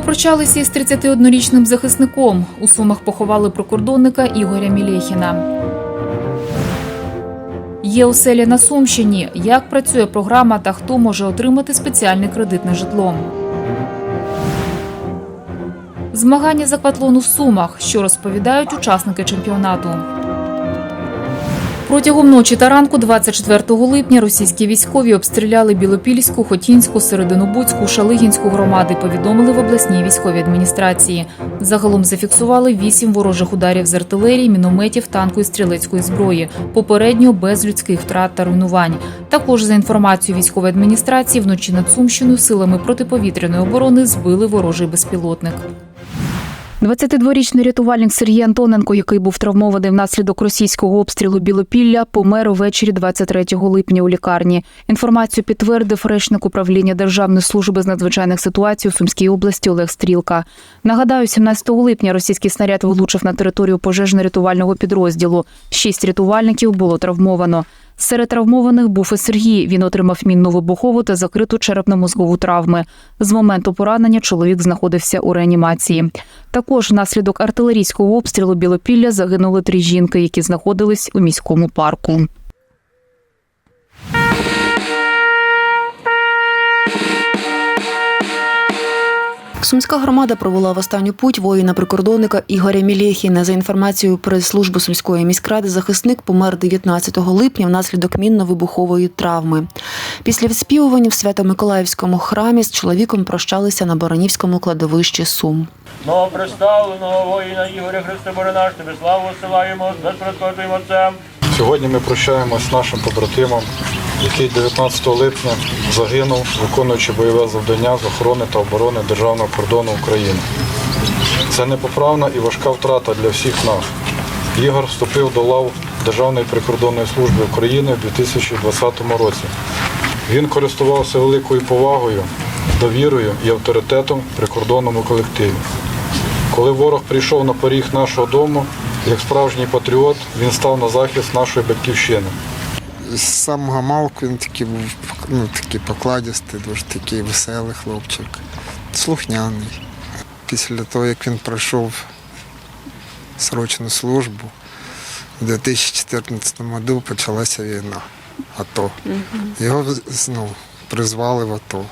Попрощалися із 31-річним захисником. У Сумах поховали прикордонника Ігоря Мілєхіна. Є оселя на Сумщині. Як працює програма та хто може отримати спеціальний кредит на житло? Змагання з акватлону в Сумах, що розповідають учасники чемпіонату. Протягом ночі та ранку 24 липня російські військові обстріляли Білопільську, Хотінську, Серединобудську, Шалигінську громади. Повідомили в обласній військовій адміністрації. Загалом зафіксували вісім ворожих ударів з артилерії, мінометів, танку і стрілецької зброї. Попередньо без людських втрат та руйнувань. Також за інформацією військової адміністрації, вночі над Сумщиною силами протиповітряної оборони збили ворожий безпілотник. 22-річний рятувальник Сергій Антоненко, який був травмований внаслідок російського обстрілу Білопілля, помер увечері 23 липня у лікарні. Інформацію підтвердив речник управління Державної служби з надзвичайних ситуацій у Сумській області Олег Стрілка. Нагадаю, 17 липня російський снаряд влучив на територію пожежно-рятувального підрозділу. Шість рятувальників було травмовано. Серед травмованих був і Сергій. Він отримав мінну вибухову та закриту черепно-мозгову травми. З моменту поранення чоловік знаходився у реанімації. Також внаслідок артилерійського обстрілу Білопілля загинули три жінки, які знаходились у міському парку. Сумська громада провела в останню путь воїна-прикордонника Ігоря Мілєхіна. За інформацією прес-служби Сумської міськради, захисник помер 19 липня внаслідок мінно-вибухової травми. Після відспівування в Свято-Миколаївському храмі з чоловіком прощалися на Боронівському кладовищі Сум. Новоприставленого воїна Ігоря Христобора наш, тебе славу осилаємо з безпредкотним Отцем. Сьогодні ми прощаємось з нашим побратимом, який 19 липня загинув, виконуючи бойове завдання з охорони та оборони державного кордону України. Це непоправна і важка втрата для всіх нас. Ігор вступив до лав Державної прикордонної служби України в 2020 році. Він користувався великою повагою, довірою і авторитетом в прикордонному колективі. Коли ворог прийшов на поріг нашого дому, як справжній патріот, він став на захист нашої батьківщини. З самого малку він такий був ну, такий покладістий, дуже такий веселий хлопчик, слухняний. Після того, як він пройшов срочну службу, у 2014 році почалася війна, АТО. Його ну, призвали в АТО.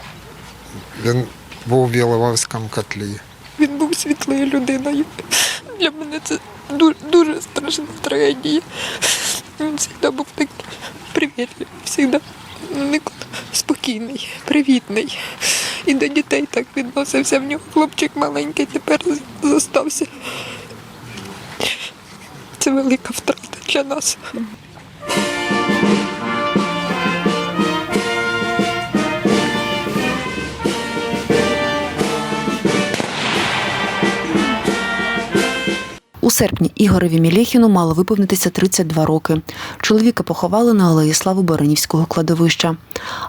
Він був в Біловарському котлі. Він був світлою людиною. Для мене це дуже, дуже страшна трагедія. Він завжди був такий привітливий, завжди спокійний, привітний. І до дітей так відносився. В нього хлопчик маленький тепер зостався. Це велика втрата для нас. Серпні Ігореві Мілєхіну мало виповнитися 32 роки. Чоловіка поховали на алеї Слави Боронівського кладовища.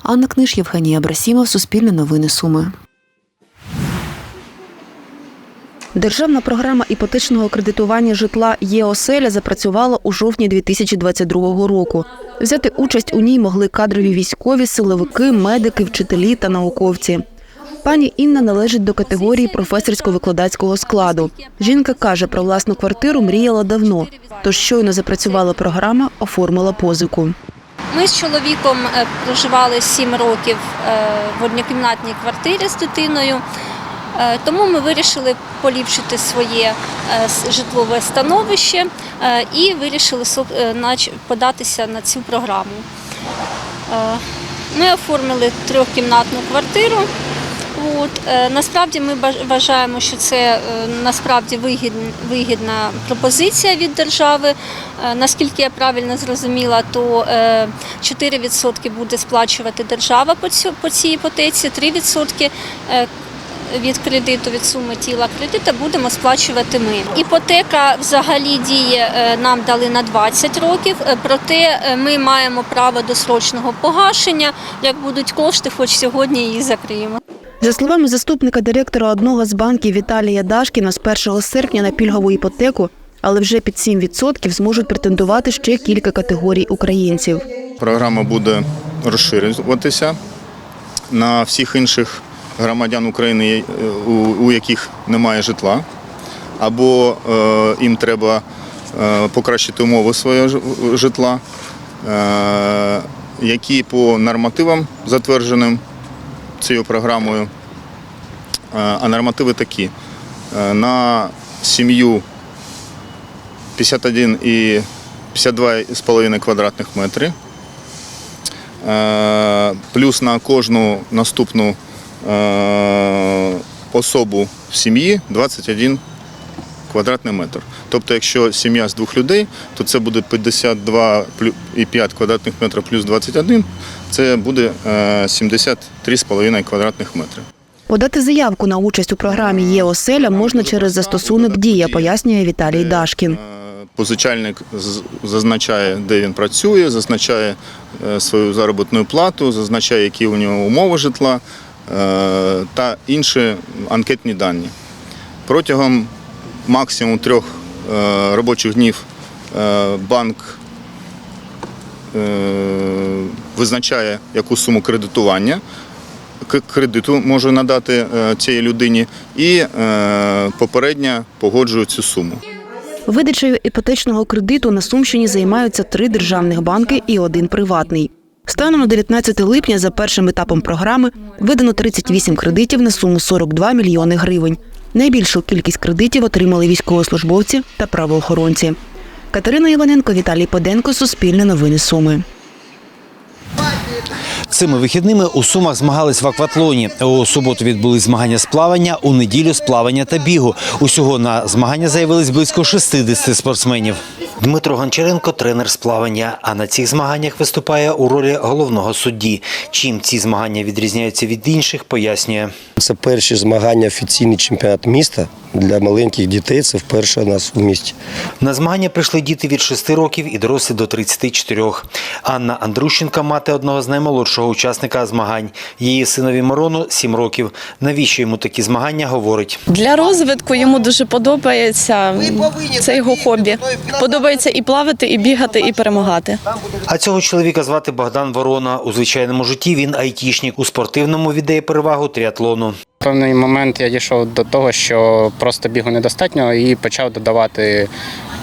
Анна Книж, Євгенія Абрасімов, Суспільне новини Суми. Державна програма іпотечного кредитування житла «Є-оселя» запрацювала у жовтні 2022 року. Взяти участь у ній могли кадрові військові, силовики, медики, вчителі та науковці. Пані Інна належить до категорії професорсько-викладацького складу. Жінка каже, про власну квартиру мріяла давно, тож щойно запрацювала програма, оформила позику. Ми з чоловіком е, проживали 7 років е, в однокімнатній квартирі з дитиною, Е, тому ми вирішили поліпшити своє житлове становище і вирішили податися на цю програму. Ми оформили трьохкімнатну квартиру. От, е, насправді ми вважаємо, що це е, насправді вигідн- вигідна пропозиція від держави. Е, Наскільки я правильно зрозуміла, то е, 4% буде сплачувати держава по цій іпотеці, 3% е, від кредиту, від суми тіла кредита будемо сплачувати ми. Іпотека взагалі діє, нам дали на 20 років, проте ми маємо право до срочного погашення. Як будуть кошти, хоч сьогодні її закриємо. За словами заступника директора одного з банків Віталія Дашкіна, з 1 серпня на пільгову іпотеку, але вже під 7% зможуть претендувати ще кілька категорій українців. Програма буде розширюватися на всіх інших громадян України, у, у яких немає житла, або е, їм треба е, покращити умови свого житла, е, які по нормативам, затвердженим цією програмою, е, а нормативи такі. Е, На сім'ю 51 і 52,5 квадратних метри. Е, Плюс на кожну наступну особу в сім'ї 21 квадратний метр. Тобто, якщо сім'я з двох людей, то це буде 52,5 квадратних метрів плюс 21, це буде е, 73,5 квадратних метри. Подати заявку на участь у програмі «Є оселя» можна через застосунок «Дія», пояснює Віталій Дашкін. Е, Позичальник зазначає, де він працює, зазначає е, свою заробітну плату, зазначає, які у нього умови житла е, та інші анкетні дані. Протягом максимум трьох е, робочих днів е, банк е, визначає, яку суму кредитування кредиту може надати е, цій людині і е, попередньо погоджує цю суму. Видачею іпотечного кредиту на Сумщині займаються три державних банки і один приватний. Станом на 19 липня за першим етапом програми видано 38 кредитів на суму 42 мільйони гривень. Найбільшу кількість кредитів отримали військовослужбовці та правоохоронці. Катерина Іваненко, Віталій Поденко, Суспільне новини Суми. Цими вихідними у Сумах змагались в акватлоні. У суботу відбулись змагання з плавання, у неділю з плавання та бігу. Усього на змагання заявились близько 60 спортсменів. Дмитро Гончаренко – тренер з плавання, а на цих змаганнях виступає у ролі головного судді. Чим ці змагання відрізняються від інших, пояснює. Це перші змагання офіційний чемпіонат міста для маленьких дітей. Це вперше у нас у місті. На змагання прийшли діти від 6 років і дорослі до 34. Анна Андрущенка – мати одного з наймолодшого учасника змагань. Її синові Мирону – 7 років. Навіщо йому такі змагання, говорить. Для розвитку йому дуже подобається. Це його хобі. Подобається і плавати, і бігати, і перемагати. А цього чоловіка звати Богдан Ворона. У звичайному житті він айтішник. У спортивному віддає перевагу тріатлону. Певний момент я дійшов до того, що просто бігу недостатньо, і почав додавати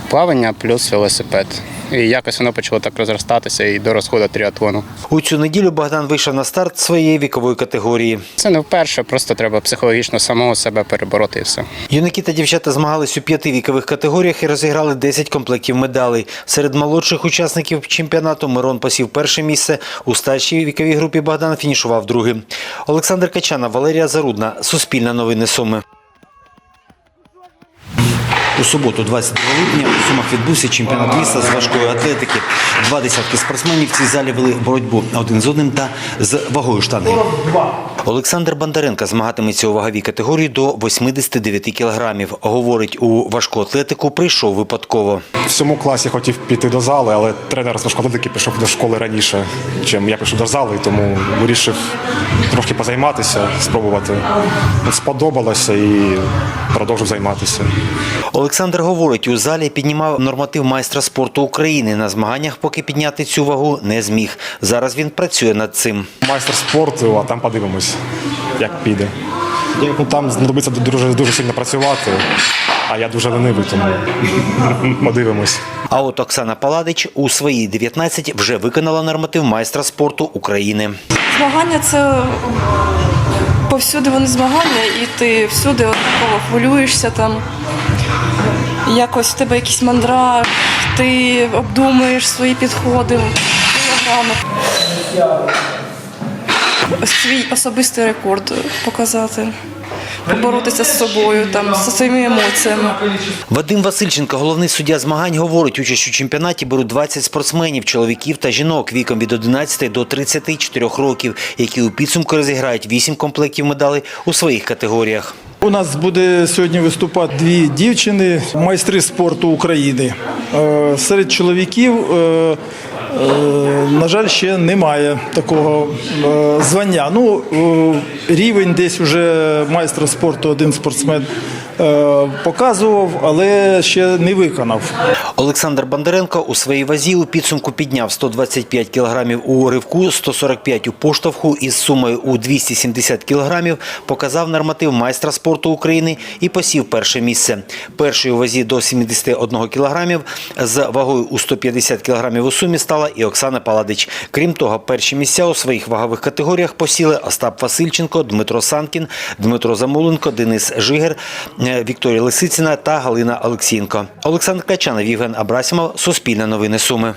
плавання плюс велосипед. І якось воно почало так розростатися і до розходу тріатлону. У цю неділю Богдан вийшов на старт своєї вікової категорії. Це не вперше, просто треба психологічно самого себе перебороти і все. Юнаки та дівчата змагались у п'яти вікових категоріях і розіграли 10 комплектів медалей. Серед молодших учасників чемпіонату Мирон посів перше місце. У старшій віковій групі Богдан фінішував другим. Олександр Качана, Валерія Зарудна. Суспільна новини Суми. У суботу, 22 липня, у Сумах відбувся чемпіонат міста з важкої атлетики. Два десятки спортсменів в цій залі вели боротьбу один з одним та з вагою штанги. Олександр Бондаренко змагатиметься у ваговій категорії до 89 кілограмів. Говорить, у важку атлетику прийшов випадково. В цьому класі хотів піти до зали, але тренер з важкоатлетики пішов до школи раніше, чим я пішов до зали, тому вирішив трошки позайматися, спробувати. Сподобалося і продовжив займатися. Олександр говорить, у залі піднімав норматив майстра спорту України. На змаганнях поки підняти цю вагу не зміг. Зараз він працює над цим. Майстер спорту, а там подивимось, як піде. Ну, там знадобиться дуже, дуже сильно працювати, а я дуже ленивий, тому подивимось. А от Оксана Паладич у свої 19 вже виконала норматив майстра спорту України. Змагання це повсюди вони змагання, і ти всюди однаково хвилюєшся там. Якось в тебе якийсь мандраж, ти обдумуєш свої підходи, кілограми. Свій особистий рекорд показати, поборотися з собою, там, зі своїми емоціями. Вадим Васильченко, головний суддя змагань, говорить, участь у чемпіонаті беруть 20 спортсменів, чоловіків та жінок віком від 11 до 34 років, які у підсумку розіграють 8 комплектів медалей у своїх категоріях. У нас буде сьогодні виступати дві дівчини, майстри спорту України. Е, Серед чоловіків, е, на жаль, ще немає такого е, звання. Ну, е, рівень десь уже майстра спорту один спортсмен е, показував, але ще не виконав. Олександр Бондаренко у своїй вазі у підсумку підняв 125 кілограмів у ривку, 145 у поштовху із сумою у 270 кілограмів, показав норматив майстра спорту України і посів перше місце. Першою вазі до 71 кілограмів з вагою у 150 кілограмів у сумі стала і Оксана Паладич. Крім того, перші місця у своїх вагових категоріях посіли Остап Васильченко, Дмитро Санкін, Дмитро Замуленко, Денис Жигер, е, Вікторія Лисицина та Галина Олексінко. Олександр Качанов, Євген Абрасімов, Суспільне новини Суми.